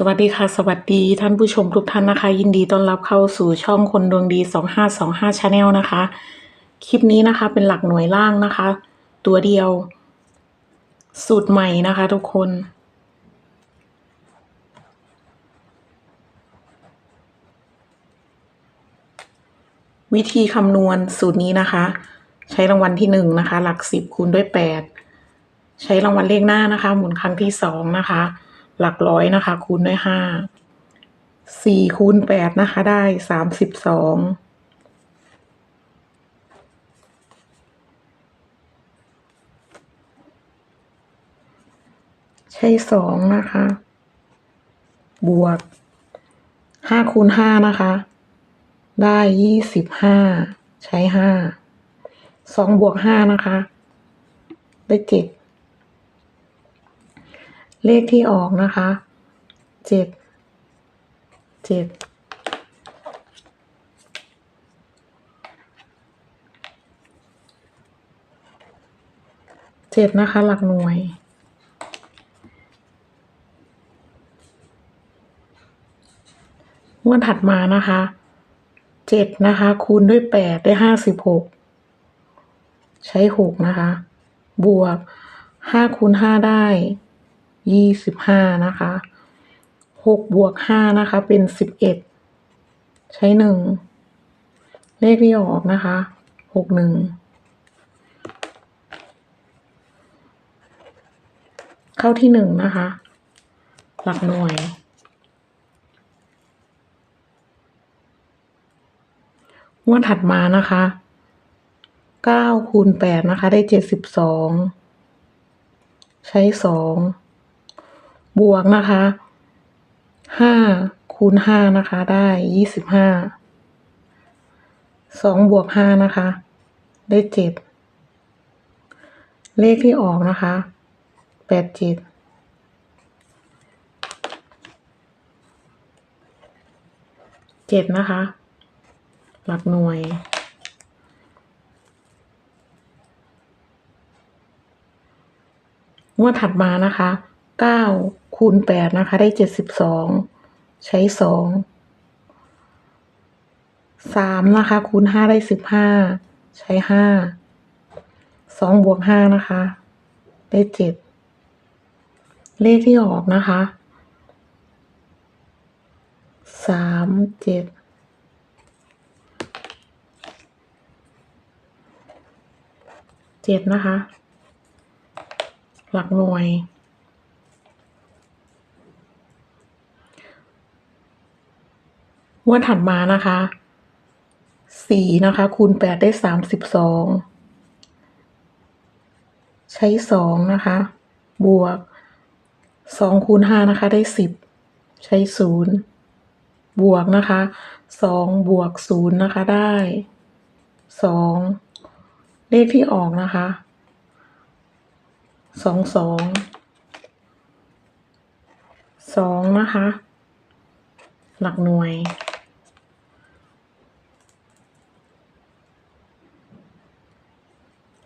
สวัสดีค่ะ สวัสดีท่านผู้ชมทุกท่านนะคะ ยินดีต้อนรับเข้าสู่ช่องคนดวงดี 2525 Channel นะคะ คลิปนี้นะคะเป็นหลักหน่วยล่างนะคะ ตัวเดียว สูตรใหม่นะคะทุกคน วิธีคำนวณสูตรนี้นะคะ ใช้รางวัลที่หนึ่งนะคะ หลักสิบคูณด้วยแปดใช้รางวัลเลขหน้านะคะ หมุนครั้งที่สองนะคะ หลักร้อยนะคะ คูณด้วยห้าสี่คูณแปดนะคะได้สามสิบสองใช้สองนะคะ บวกห้าคูณห้านะคะ ได้ยี่สิบห้าใช้ห้าสองบวกห้านะคะ ได้เจ็ด เลขที่ออกนะคะเจ็ดเจ็ดเจ็ดนะคะ หลักหน่วย งวดถัดมานะคะเจ็ดนะคะ คูณด้วยแปดได้ห้าสิบหกใช้หกนะคะ บวกห้าคูณห้าได้ ยี่สิบห้านะคะหกบวกห้านะคะ เป็นสิบเอ็ดใช้หนึ่งเลขที่ออกนะคะหกหนึ่งเข้าที่หนึ่งนะคะ หลักหน่วยงวดถัดมานะคะเก้าคูณแปดนะคะ ได้เจ็ดสิบสอง ใช้สอง บวกนะคะห้าคูณห้านะคะได้ยี่สิบห้าสองบวกห้านะคะ ได้เจ็ดเลขที่ออกนะคะแปดเจ็ดเจ็ดนะคะ หลักหน่วยงวดถัดมานะคะเก้า คูณแปดนะคะ ได้เจ็ดสิบสองใช้สองสามนะคะ คูณห้าได้สิบห้าใช้ห้าสองบวกห้านะคะ ได้เจ็ดเลขที่ออกนะคะสามเจ็ดเจ็ดนะคะ หลักหน่วย งวดถัดมานะคะสี่นะคะ คูณแปดได้สามสิบสองใช้สองนะคะ บวกสองคูณห้านะคะ ได้สิบใช้ศูนย์บวกนะคะสองบวกศูนย์นะคะ ได้สองเลขที่ออกนะคะสองสองสองนะคะ หลักหน่วย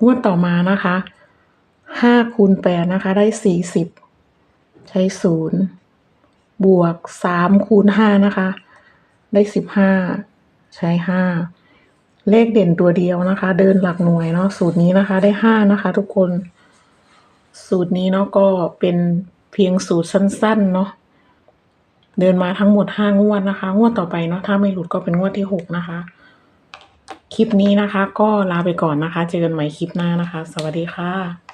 งวดต่อมานะคะห้าคูณแปดนะคะ ได้สี่สิบใช้ศูนย์บวกสามคูณห้านะคะ ได้สิบห้าใช้ห้าเลขเด่นตัวเดียวนะคะ เดินหลักหน่วยเนาะสูตรนี้นะคะได้ห้านะคะ ทุกคน สูตรนี้เนาะก็เป็นเพียงสูตรสั้นๆเนาะเดินมาทั้งหมดห้างวดนะคะ งวดต่อไปเนาะถ้าไม่หลุดก็เป็นงวดที่หกนะคะ คลิปนี้นะคะ ก็ลาไปก่อนนะคะ เจอกันใหม่คลิปหน้านะคะ สวัสดีค่ะ